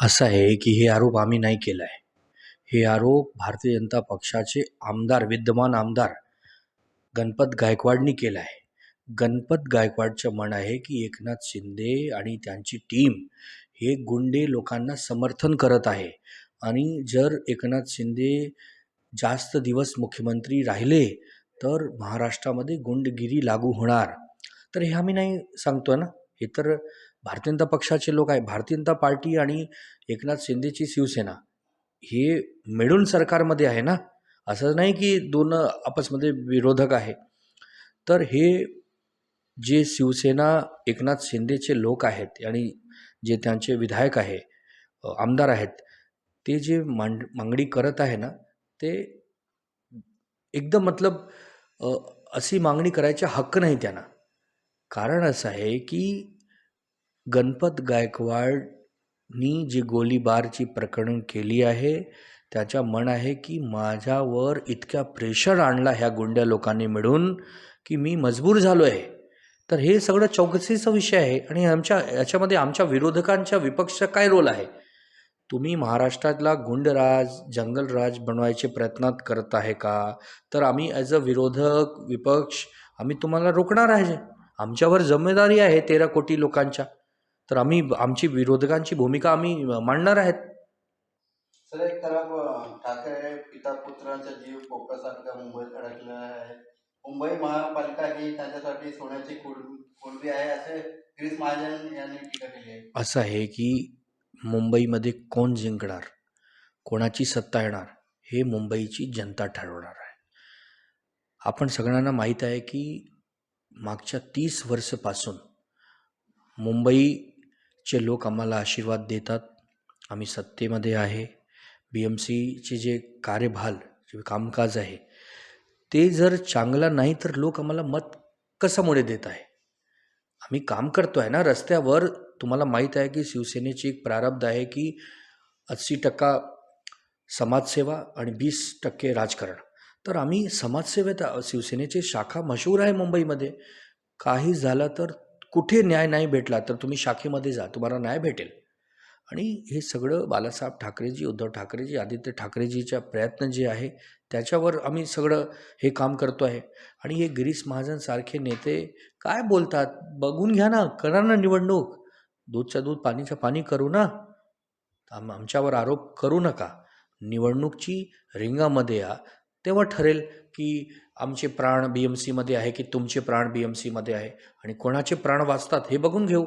असं आहे की हे आरोप आम्ही नाही केला आहे हे आरोप भारतीय जनता पक्षाचे आमदार विद्यमान आमदार गणपत गायकवाडनी केला आहे गणपत गायकवाडचं म्हण आहे की एकनाथ शिंदे आणि त्यांची टीम हे गुंडे लोकांना समर्थन करत आहे. आणि जर एकनाथ शिंदे जास्त दिवस मुख्यमंत्री राहिले तर महाराष्ट्रामध्ये गुंडगिरी लागू होणार. तर हे आम्ही नाही सांगतो ना? हे तर भारतीय जनता पक्षाचे लोक आहे भारतीय जनता पार्टी आणि एकनाथ शिंदेची शिवसेना हे मिळून सरकारमध्ये आहे ना? असं नाही की दोन आपसमध्ये विरोधक आहे. तर हे जे शिवसेना एकनाथ शिंदेचे लोक आहेत आणि जे त्यांचे विधायक आहे आमदार आहेत ते जे मांड मागणी करत आहे ना ते एकदम मतलब अशी मागणी करायचा हक्क नाही त्यांना. कारण असं आहे की गणपत गायकवाडनी जी गोलीबारची प्रकरण केली आहे त्याच्या मन आहे की माझ्यावर इतक्या प्रेशर आणला ह्या गुंड्या लोकांनी मिळून की मी मजबूर झालो आहे तर हे सगळं चौकशीचा विषय आहे आणि आमच्या याच्यामध्ये आमच्या विरोधकांच्या विपक्षाचा काय रोल आहे? तुम्ही महाराष्ट्रातला गुंडराज जंगलराज बनवायचे प्रयत्नात करत आहे का? तर आम्ही ॲज अ विरोधक विपक्ष आम्ही तुम्हाला रोखणार आहे. आमच्यावर जबाबदारी आहे तेरा कोटी लोकांच्या. तर आम्ही आमची विरोधकांची भूमिका आम्ही मांडणार आहेत. सर एक तरफ ठाकरे पिता पुत्रांचा जीव पोकासारखा मुंबईत अडकलेला आहे. मुंबई महापालिका ही त्यांच्यासाठी सोन्याची कुड कुडबी आहे असे गिरीश महाजन यांनी टीका केली आहे. असं आहे की मुंबईमध्ये कोण जिंकणार कोणाची सत्ता येणार हे मुंबईची जनता ठरवणार आहे. आपण सगळ्यांना माहीत आहे की मागच्या तीस वर्षापासून चे लोक आम्हाला आशीर्वाद देतात. आम्ही सत्तेमध्ये आहे. बी एम सीचे जे कार्यभाल जे कामकाज आहे ते जर चांगलं नाही तर लोक आम्हाला मत कशामुळे देत आहे? आम्ही काम करतो आहे ना रस्त्यावर. तुम्हाला माहीत आहे की शिवसेनेची एक प्रारब्ध आहे की अस्सी टक्का समाजसेवा आणि वीस टक्के राजकारण. तर आम्ही समाजसेवेत आ- शिवसेनेची शाखा मशहूर आहे मुंबईमध्ये. काही झालं तर कुठे न्याय नाही भेटला तर तुम्ही शाखेमध्ये जा तुम्हाला न्याय भेटेल. आणि हे सगळं बालासाहेब ठाकरेजी उद्धव ठाकरेजी आदित्य ठाकरेजीच्या प्रयत्न जे आहे त्याच्यावर आम्ही सगळं हे काम करतो आहे. आणि हे गिरीश महाजनसारखे नेते काय बोलतात? बघून घ्या ना करा ना निवडणूक. दूधच्या दूध पाणीचं पाणी करू ना. आम आमच्यावर आरोप करू नका. निवडणूकची रिंगामध्ये या. तेव्हा ठरेल की आमचे प्राण बी एम सीमध्ये आहे की तुमचे प्राण बी एम सीमध्ये आहे आणि कोणाचे प्राण वाचतात हे बघून घेऊ.